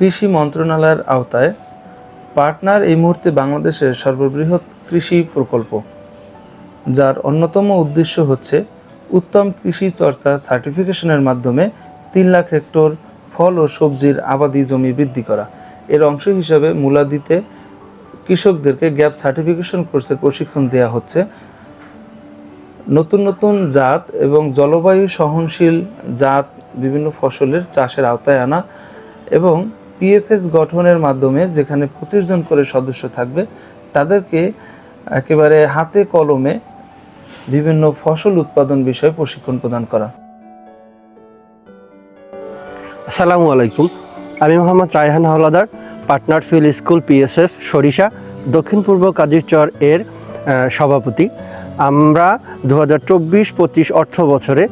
কৃষি মন্ত্রণালয়ের আওতায় পার্টনার এই মুহূর্তে বাংলাদেশের সর্ববৃহৎ কৃষি প্রকল্প, যার অন্যতম উদ্দেশ্য হচ্ছে উত্তম কৃষি চর্চা সার্টিফিকেশনের মাধ্যমে তিন লাখ হেক্টর ফল ও সবজির আবাদি জমি বৃদ্ধি করা। এর অংশ হিসাবে মূলাদিতে কৃষকদেরকে গ্যাপ সার্টিফিকেশন কোর্সের প্রশিক্ষণ দেওয়া হচ্ছে। নতুন নতুন জাত এবং জলবায়ু সহনশীল জাত বিভিন্ন ফসলের চাষের আওতায় আনা এবং পিএফএস গঠনের মাধ্যমে যেখানে পঁচিশ জন করে সদস্য থাকবে, তাদেরকে একেবারে হাতে কলমে বিভিন্ন ফসল উৎপাদন বিষয়ে প্রশিক্ষণ প্রদান করা। আসসালামু আলাইকুম। আমি Mohammad Raihan Howlader partner field school PSF সরিষা, দক্ষিণ পূর্ব কাজিরচর এর সভাপতি। আমরা দু হাজার চব্বিশ পঁচিশ অর্থ বছরে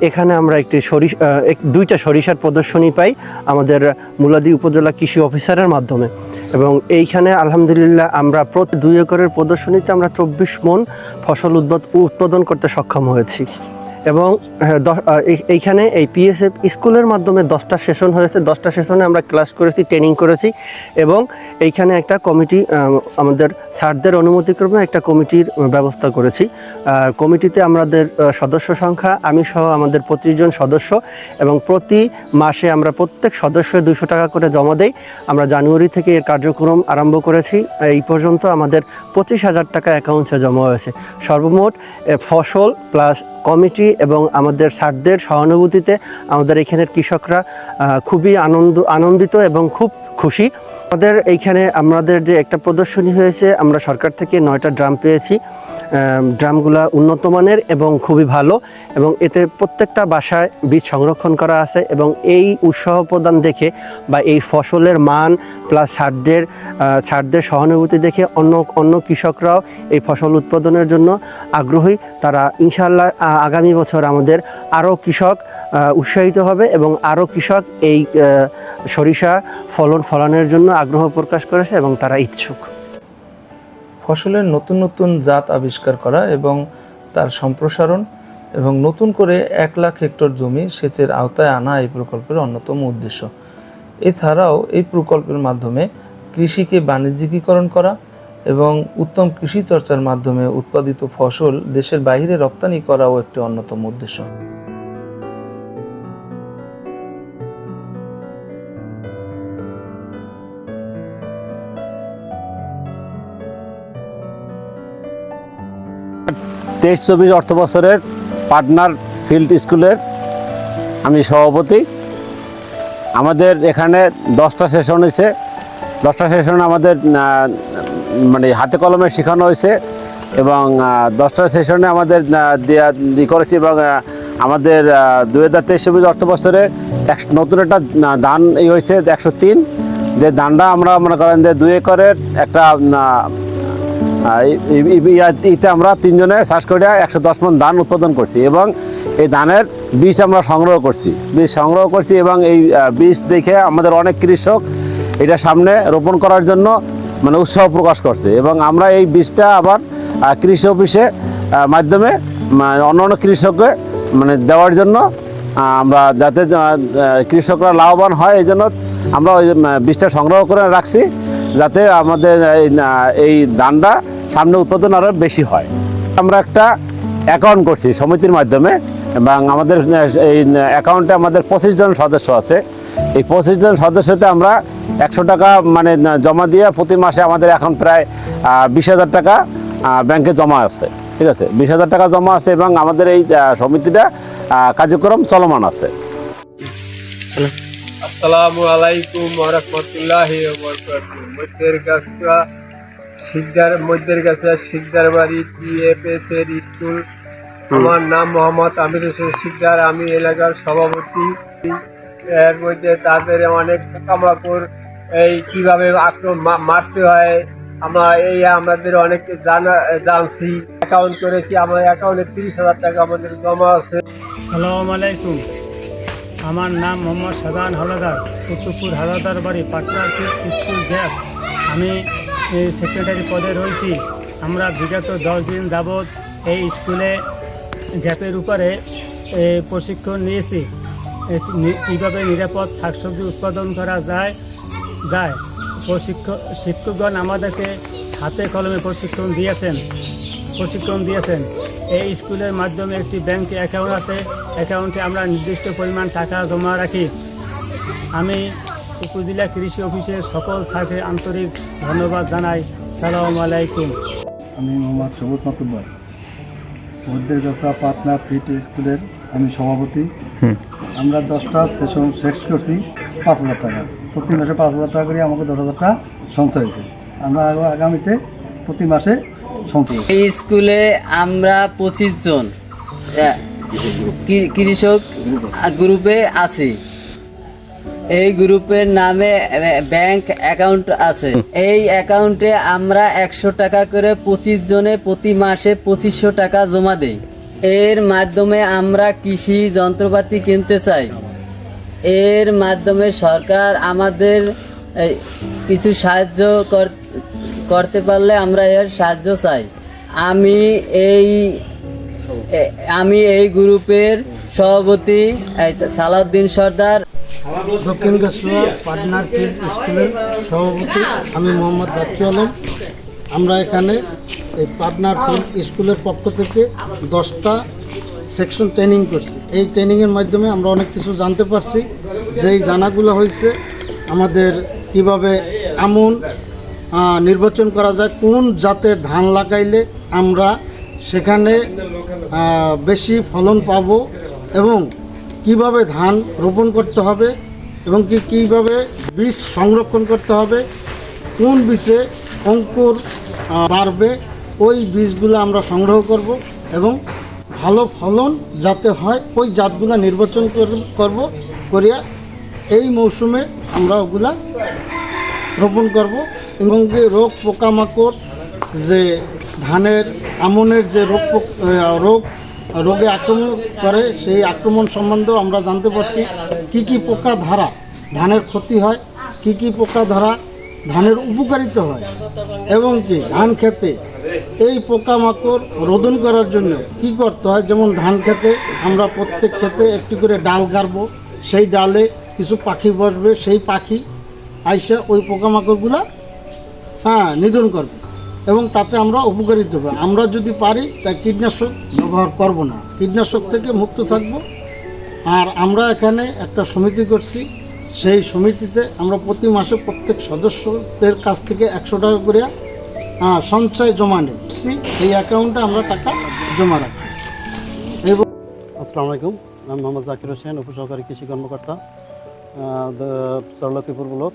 এখানে আমরা একটি সরিষা দুইটা সরিষার প্রদর্শনী পাই আমাদের মুলাদি উপজেলা কৃষি অফিসারের মাধ্যমে। এবং এইখানে আলহামদুলিল্লাহ আমরা প্রতি দুই একরের প্রদর্শনীতে আমরা চব্বিশ মন ফসল উৎপাদ- উৎপাদন করতে সক্ষম হয়েছি। এবং হ্যাঁ, এই- এইখানে এই পিএসএফ স্কুলের মাধ্যমে দশটা সেশন হয়েছে। দশটা সেশনে আমরা ক্লাস করেছি ট্রেনিং করেছি এবং এইখানে একটা কমিটি আমাদের স্যারদের অনুমতিক্রমে একটা কমিটির ব্যবস্থা করেছি। কমিটিতে আমাদের সদস্য সংখ্যা আমি সহ আমাদের পঁচিশ জন সদস্য এবং প্রতি মাসে আমরা প্রত্যেক সদস্য দুশো টাকা করে জমা দেই। আমরা জানুয়ারি থেকে এর কার্যক্রম আরম্ভ করেছি। এই পর্যন্ত আমাদের পঁচিশ হাজার টাকা অ্যাকাউন্টে জমা হয়েছে। সর্বমোট ফসল প্লাস কমিটি এবং আমাদের স্যারদের সহানুভূতিতে আমাদের এখানের কৃষকরা খুবই আনন্দ আনন্দিত এবং খুব খুশি। আমাদের এইখানে আমাদের যে একটা প্রদর্শনী হয়েছে, আমরা সরকার থেকে নয়টা ড্রাম পেয়েছি। ড্রামগুলা উন্নত মানের এবং খুবই ভালো এবং এতে প্রত্যেকটা বাসায় বীজ সংরক্ষণ করা আছে এবং এই উৎসাহ প্রদান দেখে বা এই ফসলের মান প্লাস ছাড়দের ছাড়দের সহানুভূতি দেখে অন্য অন্য কৃষকরাও এই ফসল উৎপাদনের জন্য আগ্রহী। তারা ইনশাল্লাহ আগামী বছর আমাদের আরও কৃষক উৎসাহিত হবে এবং আরও কৃষক এই সরিষা ফলন ফলানোর জন্য আগ্রহ প্রকাশ করেছে এবং তারা ইচ্ছুক। ফসলের নতুন নতুন জাত আবিষ্কার করা এবং তার সম্প্রসারণ এবং নতুন করে এক লাখ হেক্টর জমি সেচের আওতায় আনা এই প্রকল্পের অন্যতম উদ্দেশ্য। এছাড়াও এই প্রকল্পের মাধ্যমে কৃষিকে বাণিজ্যিকীকরণ করা এবং উত্তম কৃষি চর্চার মাধ্যমে উৎপাদিত ফসল দেশের বাইরে রপ্তানি করাও একটি অন্যতম উদ্দেশ্য। তেইশ চব্বিশ অর্থ বছরের পার্টনার ফিল্ড স্কুলের আমি সভাপতি। আমাদের এখানে দশটা সেশন হয়েছে। দশটা সেশন আমাদের মানে হাতে কলমে শেখানো হয়েছে এবং দশটা সেশনে আমাদের দেওয়া ই করেছি এবং আমাদের দুই হাজার তেইশ চব্বিশ অর্থ বছরে এক, নতুন একটা দান এই হয়েছে, একশো তিন। যে দানটা আমরা মনে করেন যে দুই একরের একটা ইতে আমরা তিনজনে চাষ করে একশো দশ মন ধান উৎপাদন করছি এবং এই ধানের বীজ আমরা সংগ্রহ করছি। বীজ সংগ্রহ করছি এবং এই বীজ দেখে আমাদের অনেক কৃষক এটা সামনে রোপণ করার জন্য মানে উৎসাহ প্রকাশ করছে এবং আমরা এই বীজটা আবার কৃষি অফিসে মাধ্যমে মানে অন্য অন্য কৃষককে মানে দেওয়ার জন্য আমরা যাতে কৃষকরা লাভবান হয়, এই জন্য আমরা ওই বীজটা সংগ্রহ করে রাখছি। যাতে আমাদের এই ধানটা সামনে উৎপাদন আরও বেশি হয়। আমরা একটা অ্যাকাউন্ট করছি সমিতির মাধ্যমে এবং আমাদের এই অ্যাকাউন্টে আমাদের পঁচিশ জন সদস্য আছে। এই পঁচিশ জন সদস্যতে আমরা একশো টাকা মানে জমা দিয়ে প্রতি মাসে আমাদের এখন প্রায় বিশ হাজার টাকা ব্যাংকে জমা আছে। ঠিক আছে? বিশ হাজার টাকা জমা আছে এবং আমাদের এই সমিতিটা কার্যক্রম চলমান আছে। আসসালামু আলাইকুম গাছা শিকদার মধ্যের গাছা শিকদার বাড়ি, টিএফএস এর স্কুল। আমার নাম মোহাম্মদ আমির হোসেন শিকদার। আমি এলাকার সভাপতি। এর মধ্যে তাদের অনেক পোকামাকড়, এই কীভাবে আক্রমণ মা- মারতে হয়, আমরা এই আমাদের অনেক জানা, জানছি। অ্যাকাউন্ট করেছি, আমার অ্যাকাউন্টে তিরিশ হাজার টাকা আমাদের জমা আছে। সালাম আলাইকুম। আমার নাম মোহাম্মদ সাদান হাওলাদার কুতুবপুর হাওলাদার বাড়ি পাটনার স্কুল, গ্যাপ। আমি সেক্রেটারি পদে রয়েছি। আমরা বিগত দশ দিন যাবৎ এই স্কুলে গ্যাপের উপরে প্রশিক্ষণ নিয়েছি। কীভাবে নিরাপদ শাকসবজি উৎপাদন করা যায় যায়। প্রশিক্ষক শিক্ষকগণ আমাদেরকে হাতে কলমে প্রশিক্ষণ দিয়েছেন। প্রশিক্ষণ দিয়েছেন। এই স্কুলের মাধ্যমে একটি ব্যাংকে অ্যাকাউন্ট আছে। অ্যাকাউন্টে আমরা নির্দিষ্ট পরিমাণ টাকা জমা রাখি। আমি উপজেলা কৃষি অফিসের সকল স্যারকে আন্তরিক ধন্যবাদ জানাই। সালাম আলাইকুম। আমি মোহাম্মদ সবুজ মাতুব্বর মধ্যের গাছা পাটনা ফিট স্কুলের আমি সভাপতি। আমরা দশটা সেশন শেষ করছি পাঁচ হাজার টাকা। প্রতি মাসে পাঁচ হাজার টাকা করে আমাকে দশ হাজার টাকা সঞ্চয় হয়েছে। আমরা আগামীতে প্রতি মাসে সঞ্চয় এই স্কুলে আমরা পঁচিশ জন কৃষক গ্রুপে আছি। এই গ্রুপের নামে ব্যাংক অ্যাকাউন্ট আছে। এই অ্যাকাউন্টে আমরা একশো টাকা করে পঁচিশ জনে প্রতি মাসে পঁচিশশো টাকা জমা দেই। এর মাধ্যমে আমরা কৃষি যন্ত্রপাতি কিনতে চাই। এর মাধ্যমে সরকার আমাদের কিছু সাহায্য কর- করতে পারলে আমরা এর সাহায্য চাই। আমি এই আমি এই গ্রুপের সভাপতি সালাউদ্দিন সর্দার দক্ষিণ গাছুয়া পাটনার ফিল্ড স্কুলের সভাপতি আমি মোহাম্মদ বাচ্চু আলম। আমরা এখানে এই পাটনার ফিল্ড স্কুলের পক্ষ থেকে দশটা সেকশন ট্রেনিং করছি। এই ট্রেনিংয়ের মাধ্যমে আমরা অনেক কিছু জানতে পারছি। যেই জানাগুলো হয়েছে, আমাদের কীভাবে আমন নির্বাচন করা যায়, কোন জাতের ধান লাগাইলে আমরা সেখানে বেশি ফলন পাবো এবং কীভাবে ধান রোপণ করতে হবে এবং কি কীভাবে বীজ সংরক্ষণ করতে হবে, কোন বীজে অঙ্কুর বাড়বে, ওই বীজগুলো আমরা সংগ্রহ করব এবং ভালো ফলন যাতে হয়, ওই জাতগুলো নির্বাচন কর- করব, করিয়া এই মৌসুমে আমরা ওগুলা রোপণ করব। এবং যে রোগ পোকামাকড়, যে ধানের, আমনের যে রোগ রোগ রোগে আক্রমণ করে, সেই আক্রমণ সম্বন্ধেও আমরা জানতে পারছি কি কি পোকা ধারা ধানের ক্ষতি হয়, কি কি পোকা ধরা ধানের উপকারিতা হয়, এবং কি ধান খেতে এই পোকামাকড় রোধন করার জন্য কি করতে হয়? যেমন ধান খেতে আমরা প্রত্যেক ক্ষেতে একটি করে ডাল গাড়বো, সেই ডালে কিছু পাখি বসবে, সেই পাখি আইসা ওই পোকামাকড়গুলা হ্যাঁ নিধন করবে। এবং তাতে আমরা উপকারিত হবে আমরা যদি পারি, তা কীটনাশক ব্যবহার করব না। কীটনাশক থেকে মুক্ত থাকব। আর আমরা এখানে একটা সমিতি করছি। সেই সমিতিতে আমরা প্রতি মাসে প্রত্যেক সদস্যদের কাছ থেকে একশো টাকা করে সঞ্চয় জমা নিচ্ছি। এই অ্যাকাউন্টে আমরা টাকা জমা রাখি। এবং আসসালামু আলাইকুম। আমি মোহাম্মদ জাকির হোসেন, উপসহকারী কৃষি কর্মকর্তা চরলক্ষীপুর ব্লক।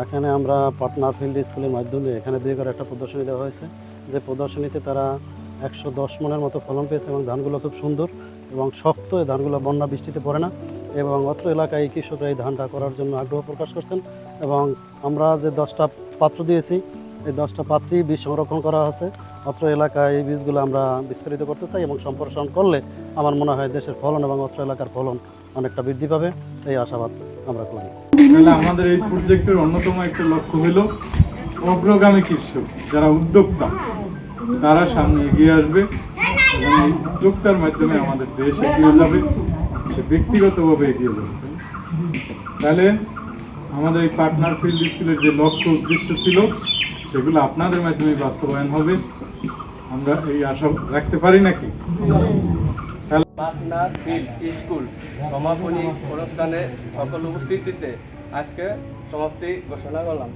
এখানে আমরা পাটনা ফিল্ড স্কুলের মাধ্যমে এখানে দুই করে একটা প্রদর্শনী দেওয়া হয়েছে। যে প্রদর্শনীতে তারা একশো দশ মনের মতো ফলন পেয়েছে এবং ধানগুলো খুব সুন্দর এবং শক্ত, এই ধানগুলো বন্যা বৃষ্টিতে পড়ে না এবং অত্র এলাকায় কৃষকরা এই ধানটা করার জন্য আগ্রহ প্রকাশ করছেন এবং আমরা যে দশটা পাত্র দিয়েছি, এই দশটা পাত্রেই বীজ সংরক্ষণ করা আছে। অত্র এলাকায় এই বীজগুলো আমরা বিস্তারিত করতে চাই এবং সম্প্রসারণ করলে আমার মনে হয় দেশের ফলন এবং অত্র এলাকার ফলন অনেকটা বৃদ্ধি পাবে। এই আশাবাদ। আমরা করি। আমাদের এই প্রজেক্টের অন্যতম একটা লক্ষ্য অগ্রগামী কৃষক, যারা উদ্যোক্তা, তারা সামনে এগিয়ে আসবে এবং এই উদ্যোক্তার মাধ্যমে আমাদের দেশ এগিয়ে যাবে, সে ব্যক্তিগতভাবে এগিয়ে যাবে। তাহলে আমাদের এই পার্টনার ফিল্ড স্কুলের যে লক্ষ্য, উদ্দেশ্য ছিল, সেগুলো আপনাদের মাধ্যমে বাস্তবায়ন হবে। আমরা এই আশা রাখতে পারি নাকি? পাটনা ফিল্ড স্কুল সমাপনী অনুষ্ঠানে সকল উপস্থিতিতে আজকে সমাপ্তি ঘোষণা করলাম।